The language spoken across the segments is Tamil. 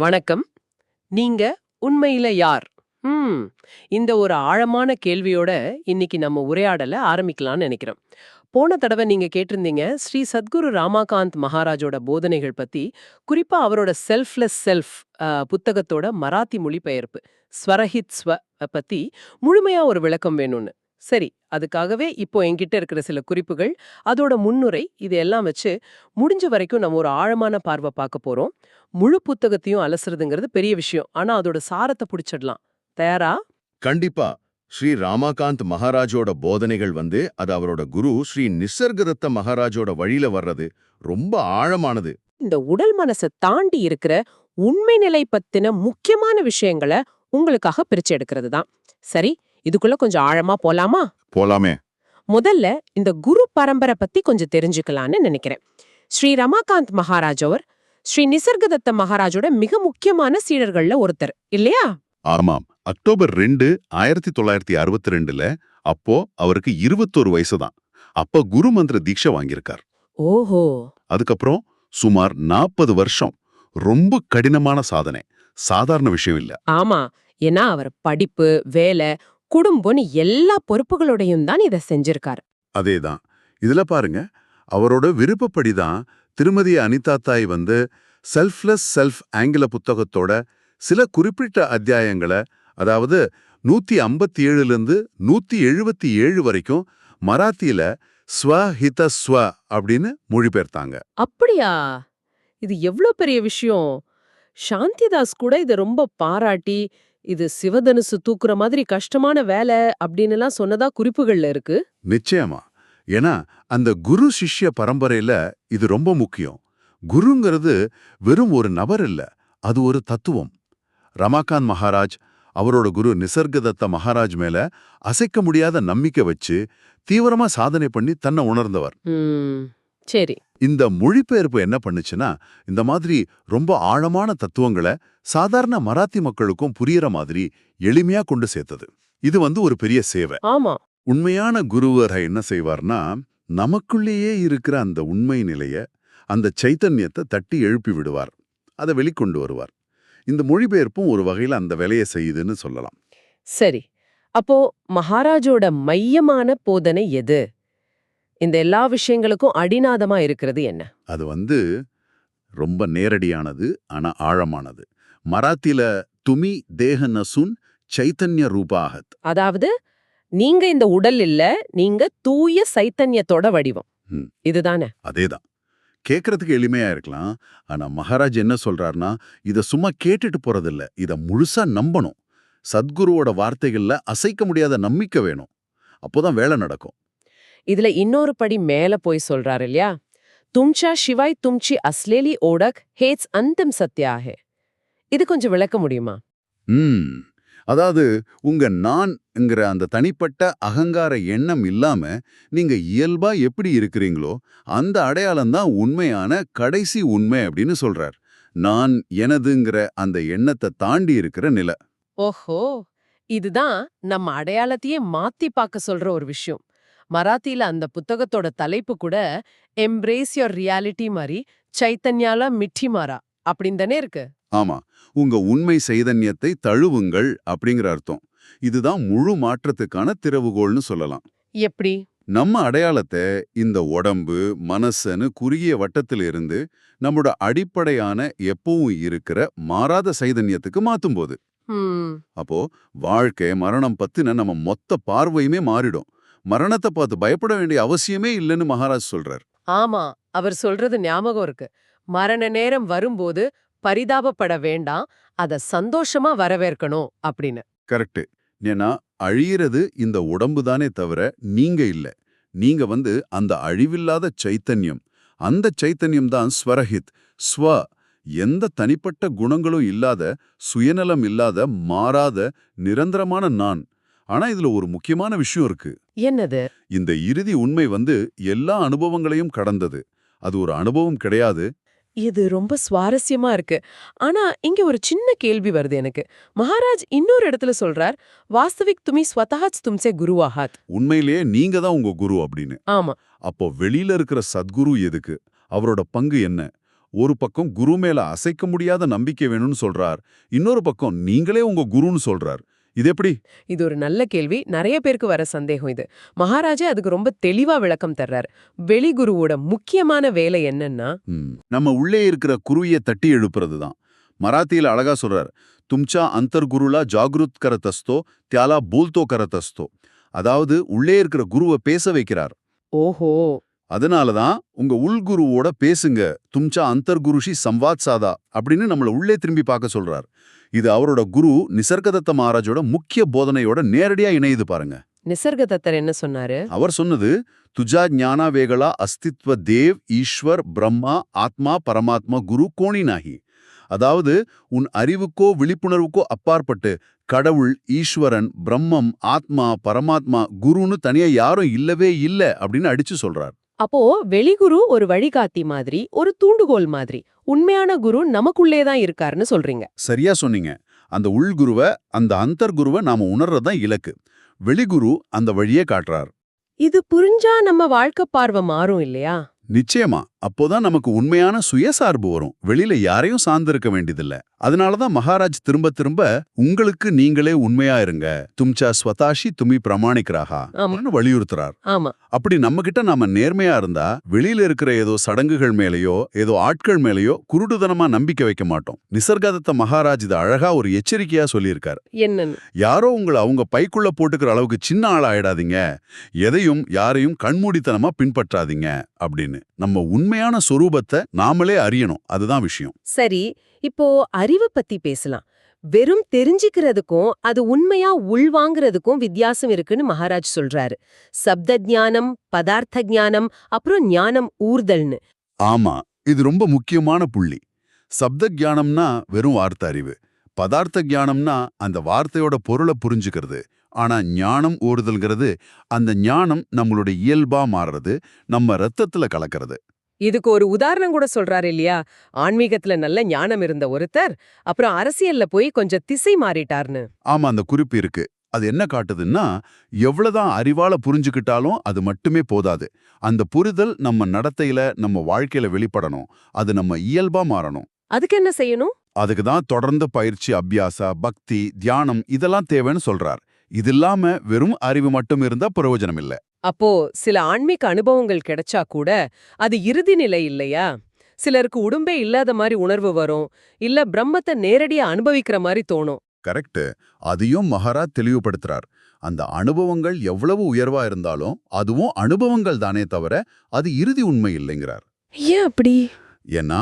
வணக்கம். நீங்க உண்மையில யார்? ம் இந்த ஒரு ஆழமான கேள்வியோட இன்னைக்கு நம்ம உரையாடல ஆரம்பிக்கலாம்னு நினைக்கிறோம் போன தடவை நீங்க கேட்டிருந்தீங்க ஸ்ரீ சத்குரு ராமாகாந்த் மகாராஜோட போதனைகள் பத்தி குறிப்பா அவரோட செல்ஃப்லெஸ் செல்ஃப் புத்தகத்தோட மராத்தி மொழிபெயர்ப்பு ஸ்வரஹித் ஸ்வ பத்தி முழுமையா ஒரு விளக்கம் வேணும்னு. சரி அதுக்காகவே இப்போ என்கிட்ட இருக்கிற சில குறிப்புகள் அதோட முன்னுரை இது எல்லாம் வச்சு முடிஞ்ச வரைக்கும் நம்ம ஒரு ஆழமான பார்வை பார்க்க போறோம். முழு புத்தகத்தையும் அலசுறதுங்கிறது பெரிய விஷயம். ஆனா அதோட சாரத்தை புடிச்சிடலாம். தயாரா? கண்டிப்பா. ஸ்ரீ ராமகாந்த் மகாராஜோட போதனைகள் வந்து அது அவரோட குரு ஸ்ரீ நிசர்கதத்த மகாராஜோட வழியில வர்றது. ரொம்ப ஆழமானது. இந்த உடல் மனசை தாண்டி இருக்கிற உண்மை நிலை பத்தின முக்கியமான விஷயங்களை உங்களுக்காக பிரிச்சு எடுக்கிறது தான். சரி இதுக்குள்ள கொஞ்சம் ஆழமா போலாமா? போலாமே. முதல்ல இந்த குரு பரம்பரை பத்தி கொஞ்சம் தெரிஞ்சுக்கலாம்னு நினைக்கிறேன். ஸ்ரீ ரமாகாந்த் மகாராஜவர் ஸ்ரீ நிசர்கதத்த மகாராஜோட மிக முக்கியமான சீடர்கள்ல ஒருத்தர் இல்லையா? ஆமாம். அக்டோபர் ரெண்டு ஆயிரத்தி தொள்ளாயிரத்தி அறுபத்தி ரெண்டுல அப்போ அவருக்கு இருபத்தோரு வயசுதான். அப்ப குரு மந்திர தீட்சை வாங்கியிருக்கார். ஓஹோ. அதுக்கப்புறம் சுமார் நாற்பது வருஷம் ரொம்ப கடினமான சாதனை. சாதாரண விஷயம் இல்ல. ஆமா. ஏன்னா அவர் படிப்பு வேலை குடும்பம்னு எல்லா பொறுப்புகளோடையும் தான் இதை செஞ்சிருக்காரு. அதேதான். இதுல பாருங்க அவரோட விருப்பப்படிதான் திருமதி அனிதா தாய் வந்து செல்ஃப்லெஸ் செல்ஃப் ஆங்கில புத்தகத்தோட சில குறிப்பிட்ட அத்தியாயங்களை அதாவது நூத்தி ஐம்பத்தி ஏழுலேருந்து நூத்தி எழுபத்தி ஏழு வரைக்கும் மராத்தியில ஸ்வ ஹித ஸ்வ அப்படின்னு மொழிபெயர்த்தாங்க. அப்படியா? இது எவ்ளோ பெரிய விஷயம்? சாந்திதாஸ் கூட இத ரொம்ப பாராட்டி இது சிவதனுசு தூக்குற மாதிரி கஷ்டமான வேலை அப்படின்னுலாம் சொன்னதா குறிப்புகள்ல இருக்கு? நிச்சயமா. ஏன்னா அந்த குரு சிஷ்ய பரம்பரையில இது ரொம்ப முக்கியம். குருங்கிறது வெறும் ஒரு நபர் இல்ல அது ஒரு தத்துவம். ரமாகாந்த் மகாராஜ் அவரோட குரு நிசர்கதத்த மகாராஜ் மேல அசைக்க முடியாத நம்பிக்கை வச்சு தீவிரமா சாதனை பண்ணி தன்னை உணர்ந்தவர். சரி. இந்த மொழிபெயர்ப்பு என்ன பண்ணுச்சுன்னா இந்த மாதிரி ரொம்ப ஆழமான தத்துவங்களை சாதாரண மராத்தி மக்களுக்கும் புரியற மாதிரி எளிமையா கொண்டு சேர்த்தது. இது வந்து ஒரு பெரிய சேவை. ஆமா. உண்மையான குருவர் என்ன செய்வார்னா நமக்குள்ளேயே இருக்கிற அந்த உண்மை நிலைய அந்த சைத்தன்யத்தை தட்டி எழுப்பி விடுவார். அதை வெளிக்கொண்டு வருவார். இந்த மொழிபெயர்ப்பும் ஒரு வகையில் அந்த வேலையை செய்யுதுன்னு சொல்லலாம். சரி. அப்போ மகாராஜோட மையமான போதனை எது? இந்த எல்லா விஷயங்களுக்கும் அடிநாதமா இருக்கிறது என்ன? அது வந்து ரொம்ப நேரடியானது ஆனா ஆழமானது. மராத்தில துமி தேக நசுன் சைத்தன்ய ரூபாகத் அதாவது நீங்க இந்த உடல் இல்ல நீங்க தூய சைத்தன்யத்தோட வடிவம். இதுதானே? அதேதான். கேட்கறதுக்கு எளிமையா இருக்கலாம். ஆனா மகாராஜ் என்ன சொல்றாருன்னா இத சும்மா கேட்டுட்டு போறதில்ல. இத முழுசா நம்பணும். சத்குருவோட வார்த்தைகள்ல அசைக்க முடியாத நம்பிக்கை வேணும். அப்போதான் வேலை நடக்கும். இதுல இன்னொரு படி மேல போய் சொல்றாரு இல்லையா? தும்சா சிவாய் தும்ச்சி அஸ்லேலி ஓடக் ஹேட்ஸ் அந்தம் சத்யாஹே இது கொஞ்சம் விளக்க முடியுமா? ம். அதாவது உங்க நான்ங்கிற அந்த தனிப்பட்ட அகங்கார எண்ணம் இல்லாம நீங்க இயல்பா எப்படி இருக்கிறீங்களோ அந்த அடையாளம் தான் உண்மையான கடைசி உண்மை அப்படின்னு சொல்றார். நான் எனதுங்கிற அந்த எண்ணத்தை தாண்டி இருக்கிற நிலை. ஓஹோ! இதுதான் நம்ம அடையாளத்தையே மாத்தி பார்க்க சொல்ற ஒரு விஷயம். மராத்தியில அந்த புத்தகத்தோட தலைப்பு கூட எம்ப்ரேஸ் யோர் ரியாலிட்டி மாதிரி சைத்தன்யால மிட்டி மாறா அப்படின்னு தானே இருக்கு. ஆமா. உங்க உண்மை சைதன்யத்தை தழுவுங்கள் அப்படிங்கிற அர்த்தம். இதுதான் முழு மாற்றத்துக்கான திறவுகோல்னு சொல்லலாம். எப்படி? நம்ம அடையாளத்தை இந்த உடம்பு மனசுன்னு குறுகிய வட்டத்தில் இருந்து நம்மோட அடிப்படையான எப்பவும் இருக்கிற மாறாத சைதன்யத்துக்கு மாத்தும்போது. ஹம். அப்போ வாழ்க்கை மரணம் பத்தின நம்ம மொத்த பார்வையுமே மாறிடும். மரணத்தை பார்த்து பயப்பட வேண்டிய அவசியமே இல்லைன்னு மகாராஜ் சொல்றார். ஆமா அவர் சொல்றது ஞாபகம் இருக்கு. மரண நேரம் வரும்போது பரிதாபப்பட வேண்டாம் அத சந்தோஷமா வரவேற்கணும் அப்படின்னு. கரெக்ட் ஏன்னா அழியிறது இந்த உடம்பு தானே தவிர நீங்க இல்ல. நீங்க வந்து அந்த அழிவில்லாத சைத்தன்யம் அந்த சைத்தன்யம் தான் ஸ்வரஹித். ஸ்வ எந்த தனிப்பட்ட குணங்களும் இல்லாத சுயநலம் இல்லாத மாறாத நிரந்தரமான நான். ஆனா இதுல ஒரு முக்கியமான விஷயம் இருக்கு. என்னது? இந்த இறுதி உண்மை வந்து எல்லா அனுபவங்களையும் கடந்தது. அது ஒரு அனுபவம் கிடையாது. இது ரொம்ப சுவாரஸ்யமா இருக்கு. ஆனா இங்க ஒரு சின்ன கேள்வி வருது எனக்கு. மகாராஜ் இன்னொரு இடத்துல சொல்றார் வாஸ்தவிக் துமி ஸ்வதஹாச் தும்சே குருவாகாத். உண்மையிலேயே நீங்க தான் உங்க குரு அப்படின்னு. ஆமா. அப்போ வெளியில இருக்கிற சத்குரு எதுக்கு? அவரோட பங்கு என்ன? ஒரு பக்கம் குரு மேல அசைக்க முடியாத நம்பிக்கை வேணும்னு சொல்றார். இன்னொரு பக்கம் நீங்களே உங்க குருன்னு சொல்றார். இது எப்படி? இது ஒரு நல்ல கேள்வி. நிறைய பேருக்கு வர சந்தேகம் இது. மகாராஜா அதுக்கு ரொம்ப தெளிவா விளக்கம் தர்றாரு. வெளிகுருவோட முக்கியமான வேலை என்னன்னா நம்ம உள்ளே இருக்கிற குருவிய தட்டி எழுப்புறது தான் மராத்தியில அழகா சொல்றார் தும்சா அந்தர்குருலா ஜாகிருத் கரதஸ்தோ தியாலா பூல்தோ கரதஸ்தோ. அதாவது உள்ளே இருக்கிற குருவை பேச வைக்கிறார். ஓஹோ. அதனால தான் உங்க உள்குருவோட பேசுங்க. தும்சா அந்தர்குருஷி சம்வாத் சாதா அப்படின்னு நம்மள உள்ளே திரும்பி பார்க்க சொல்றார். இது அவரோட குரு நிசர்கதத்த மகாராஜோட முக்கிய போதனையோட நேரடியா இணையுது பாருங்க. நிசர்க தத்தர் என்ன சொன்னாரு? அவர் சொன்னது துஜா ஞானா வேகளா அஸ்தித்வ தேவ் ஈஸ்வர் பிரம்மா ஆத்மா பரமாத்மா குரு கோணி நாகி. அதாவது உன் அறிவுக்கோ விழிப்புணர்வுக்கோ அப்பாற்பட்டு கடவுள் ஈஸ்வரன் பிரம்மம் ஆத்மா பரமாத்மா குருன்னு தனியா யாரும் இல்லவே இல்ல அப்படின்னு அடிச்சு சொல்றார். அப்போ வெளிகுரு ஒரு வழிகாட்டி மாதிரி ஒரு தூண்டுகோல் மாதிரி. உண்மையான குரு நமக்குள்ளே தான் இருக்காருன்னு சொல்றீங்க. சரியா சொன்னீங்க. அந்த உள்குருவை அந்த அந்தர்குருவை நாம உணர்றதுதான் இலக்கு. வெளிகுரு அந்த வழியே காட்டுறார். இது புரிஞ்சா நம்ம வாழ்க்கை பார்வை மாறும் இல்லையா? நிச்சயமா. அப்போதான் நமக்கு உண்மையான சுயசார்பு வரும். வெளியில யாரையும் சார்ந்திருக்க வேண்டியதில்ல. அதனாலதான் மகாராஜ் திரும்ப திரும்ப உங்களுக்கு நீங்களே உண்மையா இருங்க. தும்சா ஸ்வதாஷி துமி பிரமாணிக்கிறாகா? வலியுறுத்துறார். அப்படி நம்ம கிட்ட நாம நேர்மையா இருந்தா வெளியில இருக்கிற ஏதோ சடங்குகள் மேலயோ ஏதோ ஆட்கள் மேலயோ குருடுதனமா நம்பிக்கை வைக்க மாட்டோம். நிசர்கதத்த மகாராஜ் இது அழகா ஒரு எச்சரிக்கையா சொல்லியிருக்கார். யாரோ உங்களை அவங்க பைக்குள்ள போட்டுக்கிற அளவுக்கு சின்ன ஆள் ஆயிடாதீங்க எதையும் யாரையும் கண்மூடித்தனமா பின்பற்றாதீங்க. அப்படின்னு நம்ம உண்மையான சொரூபத்தை நாமளே அறியணும். அதுதான் விஷயம். சரி இப்போ அறிவு பத்தி பேசலாம். வெறும் தெரிஞ்சுக்கிறதுக்கும் அது உண்மையா உள்வாங்கிறதுக்கும் வித்தியாசம் இருக்குன்னு மகாராஜ் சொல்றாரு. சப்த ஞானம் பதார்த்த ஞானம் அப்புறம் ஞானம் ஊர்தல்னு. ஆமா இது ரொம்ப முக்கியமான புள்ளி. சப்த ஞானம்னா வெறும் வார்த்தை அறிவு. பதார்த்த ஞானம்னா அந்த வார்த்தையோட பொருளை புரிஞ்சுக்கிறது. ஆனா ஞானம் ஊறுதல்ங்கிறது அந்த ஞானம் நம்மளோட இயல்பா மாறுறது நம்ம ரத்தத்துல கலக்கிறது. இதுக்கு ஒரு உதாரணம் கூட சொல்றாரு இல்லையா? ஆன்மீகத்துல நல்ல ஞானம் இருந்த ஒருத்தர் அப்புறம் அரசியல்ல போய் கொஞ்சம் திசை மாறிட்டார்னு. ஆமா அந்த குறிப்பு இருக்கு. அது என்ன காட்டுதுன்னா எவ்வளவுதான் அறிவால புரிஞ்சுக்கிட்டாலும் அது மட்டுமே போதாது. அந்த புரிதல் நம்ம நடத்தையில நம்ம வாழ்க்கையில வெளிப்படணும். அது நம்ம இயல்பா மாறணும். அதுக்கு என்ன செய்யணும்? அதுக்கு தான் தொடர்ந்து பயிற்சி அபியாச பக்தி தியானம் இதெல்லாம் தேவைன்னு சொல்றார். இது இல்லாம வெறும் அறிவு மட்டும் இருந்தா பிரயோஜனம் இல்ல. அப்போ சில ஆன்மீக அனுபவங்கள் கிடைச்சா கூட அது இறுதி நிலை இல்லையா? சிலருக்கு உடம்பே இல்லாத மாதிரி உணர்வு வரும் இல்ல பிரம்மத்தை நேரடியா அனுபவிக்கிற மாதிரி தோணும். கரெக்ட் அதையும் மகாராஜ் தெளிவுபடுத்துறார். அந்த அனுபவங்கள் எவ்வளவு உயர்வா இருந்தாலும் அதுவும் அனுபவங்கள் தானே தவிர அது இறுதி உண்மை இல்லைங்கிறார். ஏன் அப்படி? ஏன்னா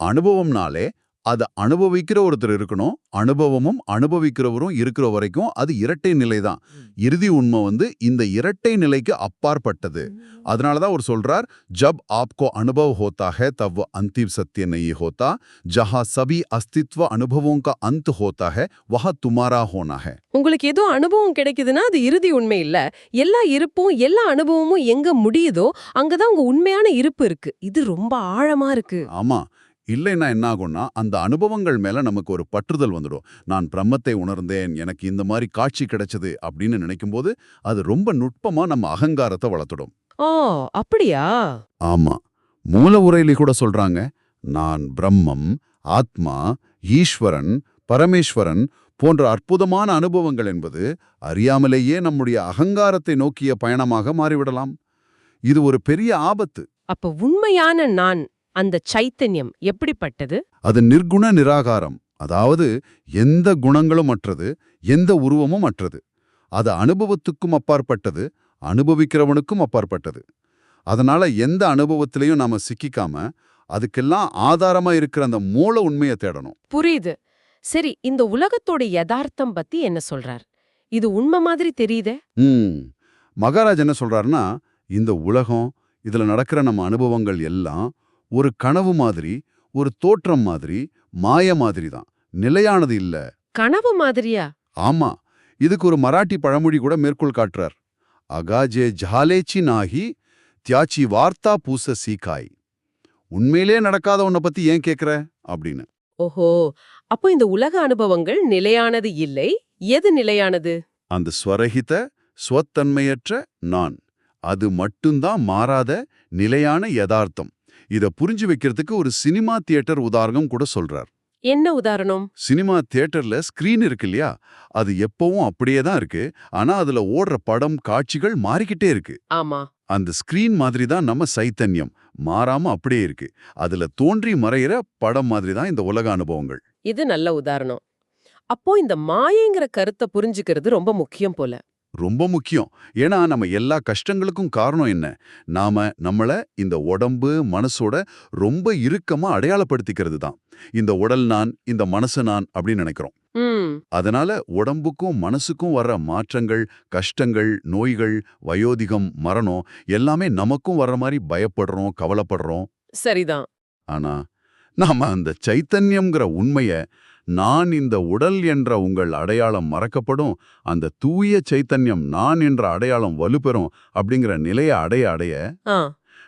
அனுபவம்னாலே அதை அனுபவிக்கிற ஒருத்தர் இருக்கணும். அனுபவமும் அனுபவிக்கிறவரும் இருக்கிற வரைக்கும் அது இரட்டை நிலை தான். இறுதி உண்மை வந்து இந்த இரட்டை நிலைக்கு அப்பாற்பட்டது. அதனால தான் அவர் சொல்றார் ஜப் ஆப்கோ அனுபவ ஹோத்தா ஹே தவ் அந்தி சத்திய நெய் ஹோத்தா ஜஹா சபி அஸ்தித்வ அனுபவம் கா அந்த் ஹோத்தா ஹே வஹ துமாரா ஹோனா ஹே. உங்களுக்கு ஏதோ அனுபவம் கிடைக்குதுன்னா அது இறுதி உண்மை இல்ல. எல்லா இருப்பும் எல்லா அனுபவமும் எங்க முடியுதோ அங்கதான் உங்க உண்மையான இருப்பு இருக்கு. இது ரொம்ப ஆழமா இருக்கு. ஆமா. இல்லைன்னா என்ன ஆகும்னா அந்த அனுபவங்கள் மேல நமக்கு ஒரு பற்றுதல் வந்துடும். நான் பிரம்மத்தை உணர்ந்தேன் எனக்கு இந்த மாதிரி காட்சி கிடைச்சது அப்படின்னு நினைக்கும்போது அது ரொம்ப நுட்பமா நம்ம அகங்காரத்தை வளர்த்துடும். ஆ அப்படியா? ஆமா. மூல உரையிலே கூட சொல்றாங்க நான் பிரம்மம் ஆத்மா ஈஸ்வரன் பரமேஸ்வரன் போன்ற அற்புதமான அனுபவங்கள் என்பது அறியாமலேயே நம்முடைய அகங்காரத்தை நோக்கிய பயணமாக மாறிவிடலாம். இது ஒரு பெரிய ஆபத்து. அப்ப உண்மையான நான் அந்த சைத்தன்யம் எப்படிப்பட்டது? அது நிர்குண நிராகாரம் அதாவது எந்த குணங்களும் அற்றது எந்த உருவமும் அற்றது. அது அனுபவத்துக்கும் அப்பாற்பட்டது அனுபவிக்கிறவனுக்கும் அப்பாற்பட்டது. அதனால எந்த அனுபவத்திலையும் நாம சிக்கிக்காம அதுக்கெல்லாம் ஆதாரமா இருக்கிற அந்த மூல உண்மையை தேடணும். புரியுது. சரி இந்த உலகத்தோட யதார்த்தம் பத்தி என்ன சொல்றார்? இது உண்மை மாதிரி தெரியுதே? ம். மகாராஜ் என்ன சொல்றாருன்னா இந்த உலகம் இதுல நடக்கிற நம்ம அனுபவங்கள் எல்லாம் ஒரு கனவு மாதிரி ஒரு தோற்றம் மாதிரி மாய மாதிரி தான். நிலையானது இல்ல. கனவு மாதிரியா? ஆமா. இதுக்கு ஒரு மராட்டி பழமொழி கூட மேற்கோள் காட்டுறார். அகாஜே ஜாலேச்சி நாகி தியாச்சி வார்த்தா பூச சீக்காய் உண்மையிலே நடக்காத உன்னை பத்தி ஏன் கேக்குற? அப்படின்னு. ஓஹோ. அப்போ இந்த உலக அனுபவங்கள் நிலையானது இல்லை? எது நிலையானது? அந்த ஸ்வரஹித ஸ்வத்தன்மையற்ற நான். அது மட்டும்தான் மாறாத நிலையான யதார்த்தம். இத புரிஞ்சு வைக்கிறதுக்கு ஒரு சினிமா தியேட்டர் உதாரணம் கூட சொல்றார். என்ன உதாரணம்? சினிமா தியேட்டர்ல ஸ்கிரீன் இருக்கு இல்லையா? அது எப்பவும் அப்படியே தான் இருக்கு. ஆனா அதுல ஓடுற படம் காட்சிகள் மாறிக்கிட்டே இருக்கு. ஆமா. அந்த ஸ்கிரீன் மாதிரி தான் நம்ம சைத்தன்யம். மாறாம அப்படியே இருக்கு. அதுல தோன்றி மறையிற படம் மாதிரி தான் இந்த உலக அனுபவங்கள். இது நல்ல உதாரணம். அப்போ இந்த மாயைங்கிற கருத்தை புரிஞ்சுக்கிறது ரொம்ப முக்கியம் போல. ரொம்ப முக்கியம். ஏன்னா நம்ம எல்லா கஷ்டங்களுக்கும் காரணம் என்ன? நாம நம்மள இந்த உடம்பு மனசோட ரொம்ப இறுக்கமா அடையாளப்படுத்திக்கிறது தான். இந்த உடல் நான் இந்த மனசு நான் அப்படின்னு நினைக்கிறோம். அதனால உடம்புக்கும் மனசுக்கும் வர்ற மாற்றங்கள் கஷ்டங்கள் நோய்கள் வயோதிகம் மரணம் எல்லாமே நமக்கும் வர்ற மாதிரி பயப்படுறோம் கவலைப்படுறோம். சரிதான். ஆனா நாம அந்த சைத்தன்யம்ங்கிற உண்மைய நான் இந்த உடல் என்ற உங்கள் அடையாளம் மறக்கப்படும் அந்த தூய சைத்தன்யம் நான் என்ற அடையாளம் வலுப்பெறும் அப்படிங்கிற நிலைய அடைய அடைய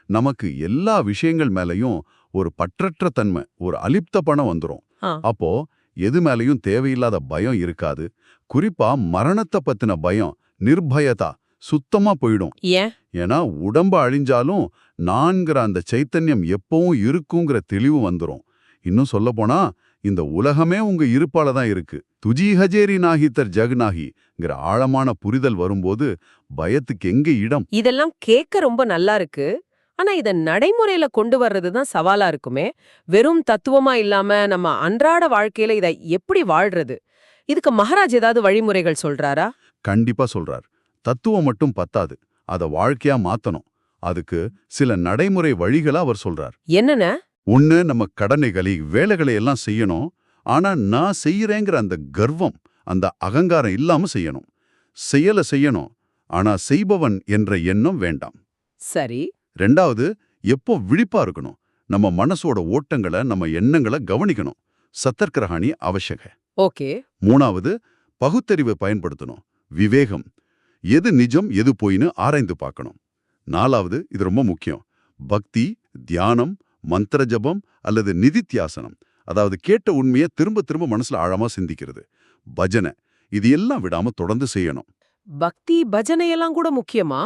நமக்கு எல்லா விஷயங்கள் மேலயும் ஒரு பற்றற்ற தன்மை ஒரு அலிப்த பணம் வந்துரும். ஆ. அப்போ எது மேலயும் தேவையில்லாத பயம் இருக்காது. குறிப்பா மரணத்தை பத்தின பயம் நிர்பயதா சுத்தமா போயிடும். ஏன்? ஏன்னா உடம்பு அழிஞ்சாலும் நான்கிற அந்த சைத்தன்யம் எப்பவும் இருக்குங்கிற தெளிவு வந்துரும். இன்னும் சொல்லப்போனா இந்த உலகமே உங்க இருப்பால தான் இருக்கு. துஜி ஹஜேரி நாகித்தர் ஜக்நாகிங்கிற ஆழமான புரிதல் வரும்போது பயத்துக்கு எங்க இடம்? இதெல்லாம் கேட்க ரொம்ப நல்லா இருக்கு. ஆனா இத நடைமுறையில கொண்டு வர்றது தான் சவாலா இருக்குமே. வெறும் தத்துவமா இல்லாம நம்ம அன்றாட வாழ்க்கையில இத எப்படி வாழ்றது? இதுக்கு மகாராஜ் ஏதாவது வழிமுறைகள் சொல்றாரா? கண்டிப்பா சொல்றார். தத்துவம் மட்டும் பத்தாது. அத வாழ்க்கையா மாத்தணும். அதுக்கு சில நடைமுறை வழிகளா அவர் சொல்றார். என்னென்ன? ஒண்ணு நம்ம கடனைகளை வேலைகளை எல்லாம் செய்யணும். ஆனா நான் செய்யறேங்கிற அந்த கர்வம் அந்த அகங்காரம் இல்லாம செய்யணும். செயல செய்யணும். ஆனா செய்பவன் என்ற எண்ணம் வேண்டாம். சரி. ரெண்டாவது எப்போ விழிப்பா இருக்கணும். நம்ம மனசோட ஓட்டங்களை நம்ம எண்ணங்களை கவனிக்கணும். சத்தர்கிரகாணி அவசியக. ஓகே. மூணாவது பகுத்தறிவை பயன்படுத்தணும். விவேகம். எது நிஜம் எது பொய்ன்னு ஆராய்ந்து பார்க்கணும். நாலாவது இது ரொம்ப முக்கியம். பக்தி தியானம் மந்திர ஜபம் அல்லது நிதித்தியாசனம். அதாவது கேட்ட உண்மையை திரும்ப திரும்ப மனசுல ஆழமா சிந்திக்கிறது. பஜனை. இது எல்லாம் விடாம தொடர்ந்து செய்யணும். பக்தி பஜனையெல்லாம் கூட முக்கியமா?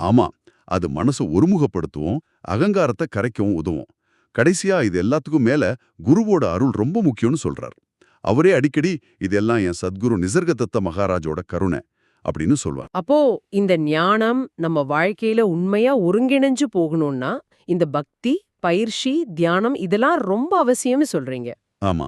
ஆமா. அது மனசை ஒருமுகப்படுத்துவோம் அகங்காரத்தை கரைக்கவும் உதவும். கடைசியா இது எல்லாத்துக்கும் மேல குருவோட அருள் ரொம்ப முக்கியம்னு சொல்றார். அவரே அடிக்கடி இதெல்லாம் என் சத்குரு நிசர்கதத்த மகாராஜோட கருணை அப்படின்னு சொல்வார். அப்போ இந்த ஞானம் நம்ம வாழ்க்கையில உண்மையா ஒருங்கிணைஞ்சு போகணும்னா இந்த பக்தி பயிற்சி தியானம் இதெல்லாம் ரொம்ப அவசியம்னு சொல்றீங்க. ஆமா.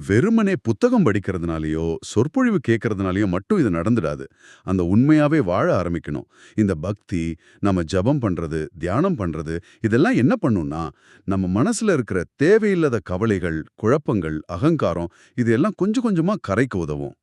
வெறுமனே புத்தகம் படிக்கிறதுனாலயோ சொற்பொழிவு கேட்கறதுனாலயோ மட்டும் இது நடந்துடாது. அந்த உண்மையாவே வாழ ஆரம்பிக்கணும். இந்த பக்தி நம்ம ஜபம் பண்றது தியானம் பண்றது இதெல்லாம் என்ன பண்ணும்னா நம்ம மனசுல இருக்கிற தேவையில்லாத கவலைகள் குழப்பங்கள் அகங்காரம் இதெல்லாம் கொஞ்சம் கொஞ்சமா கரைக்க உதவும்.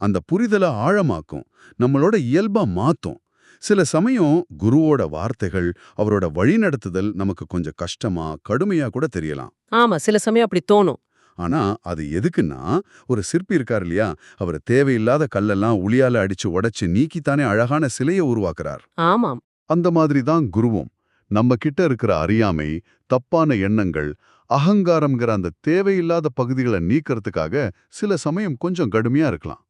அந்த புரிதலை ஆழமாக்கும். நம்மளோட இயல்பா மாத்தும். சில சமயம் குருவோட வார்த்தைகள் அவரோட வழிநடத்துதல் நமக்கு கொஞ்சம் கஷ்டமா கடுமையா கூட தெரியலாம். ஆமா சில சமயம் அப்படி தோணும். ஆனா அது எதுக்குன்னா ஒரு சிற்பி இருக்கார் இல்லையா அவர் தேவையில்லாத கல்லெல்லாம் உளியால அடிச்சு உடைச்சு நீக்கித்தானே அழகான சிலையை உருவாக்குறார். ஆமாம். அந்த மாதிரி தான் குருவும். நம்ம கிட்ட இருக்கிற அறியாமை தப்பான எண்ணங்கள் அகங்காரம்ங்கிற அந்த தேவையில்லாத பகுதிகளை நீக்கிறதுக்காக சில சமயம் கொஞ்சம் கடுமையா இருக்கலாம்.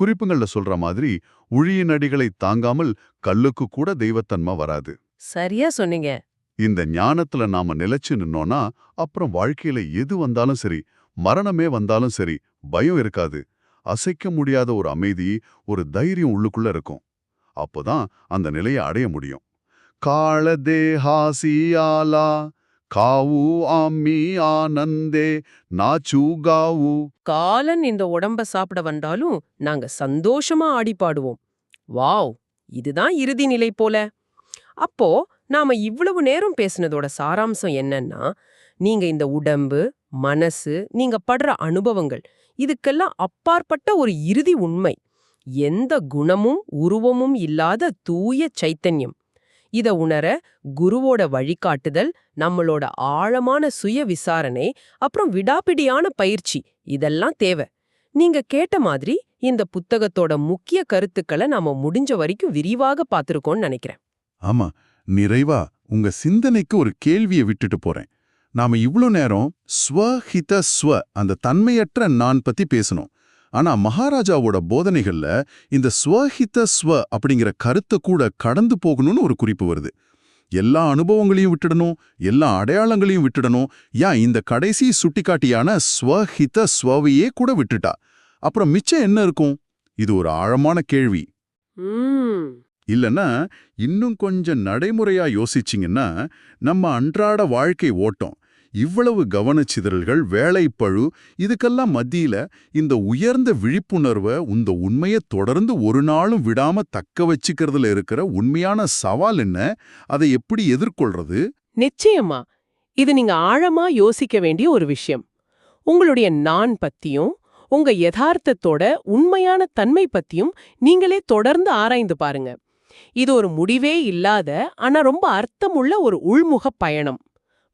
குறிப்புங்கள்ல சொல்ற மாதிரி உழியின் அடிகளை தாங்காமல் கல்லுக்கு கூட தெய்வத்தன்மை வராது. சரியா சொன்னீங்க. இந்த ஞானத்துல நாம நிலைச்சு நின்னோம்னா அப்புறம் வாழ்க்கையில எது வந்தாலும் சரி மரணமே வந்தாலும் சரி பயம் இருக்காது. அசைக்க முடியாத ஒரு அமைதி ஒரு தைரியம் உள்ளுக்குள்ள இருக்கும். அப்போதான் அந்த நிலையை அடைய முடியும். காள தேஹாசியாலா காவு ஆம்மி ஆனந்தே நாச்சு காலன் இந்த உடம்ப சாப்பிட வந்தாலும் நாங்க சந்தோஷமா ஆடி பாடுவோம் வாவ் இதுதான் இறுதி நிலை போல. அப்போ நாம இவ்வளவு நேரம் பேசுனதோட சாராம்சம் என்னன்னா நீங்க இந்த உடம்பு மனசு நீங்க படுற அனுபவங்கள் இதுக்கெல்லாம் அப்பாற்பட்ட ஒரு இறுதி உண்மை. எந்த குணமும் உருவமும் இல்லாத தூய சைத்தன்யம். இத உணர குருவோட வழிகாட்டுதல் நம்மளோட ஆழமான சுய விசாரணை அப்புறம் விடாப்பிடியான பயிற்சி இதெல்லாம் தேவை. நீங்க கேட்ட மாதிரி இந்த புத்தகத்தோட முக்கிய கருத்துக்களை நாம முடிஞ்ச வரைக்கும் விரிவாக பார்த்திருக்கோம்னு நினைக்கிறேன். ஆமா நிறைவா உங்க சிந்தனைக்கு ஒரு கேள்வியை விட்டுட்டு போறேன். நாம இவ்ளோ நேரம் ஸ்வஹித ஸ்வ அந்த தன்மையற்ற நான் பத்தி பேசணும். ஆனா மகாராஜாவோட போதனைகள்ல இந்த ஸ்வஹித ஸ்வ அப்படிங்கிற கருத்தை கூட கடந்து போகணும்னு ஒரு குறிப்பு வருது. எல்லா அனுபவங்களையும் விட்டுடணும் எல்லா அடையாளங்களையும் விட்டுடணும். ஏன் இந்த கடைசி சுட்டிக்காட்டியான ஸ்வஹித ஸ்வவையே கூட விட்டுட்டா? அப்புறம் மிச்சம் என்ன இருக்கும்? இது ஒரு ஆழமான கேள்வி. ம். இல்லனா இன்னும் கொஞ்சம் நடைமுறையா யோசிச்சிங்கன்னா நம்ம அன்றாட வாழ்க்கை ஓட்டம் இவ்வளவு கவனச்சிதறல்கள் வேலைப்பழு இதுக்கெல்லாம் மத்தியில இந்த உயர்ந்த விழிப்புணர்வை இந்த உண்மையை தொடர்ந்து ஒரு நாளும் விடாம தக்க வச்சுக்கிறதுல இருக்கிற உண்மையான சவால் என்ன? அதை எப்படி எதிர்கொள்றது? நிச்சயமா. இது நீங்க ஆழமா யோசிக்க வேண்டிய ஒரு விஷயம். உங்களுடைய நான் பத்தியும் உங்க யதார்த்தத்தோட உண்மையான தன்மை பத்தியும் நீங்களே தொடர்ந்து ஆராய்ந்து பாருங்க. இது ஒரு முடிவே இல்லாத ஆனா ரொம்ப அர்த்தமுள்ள ஒரு உள்முக பயணம்.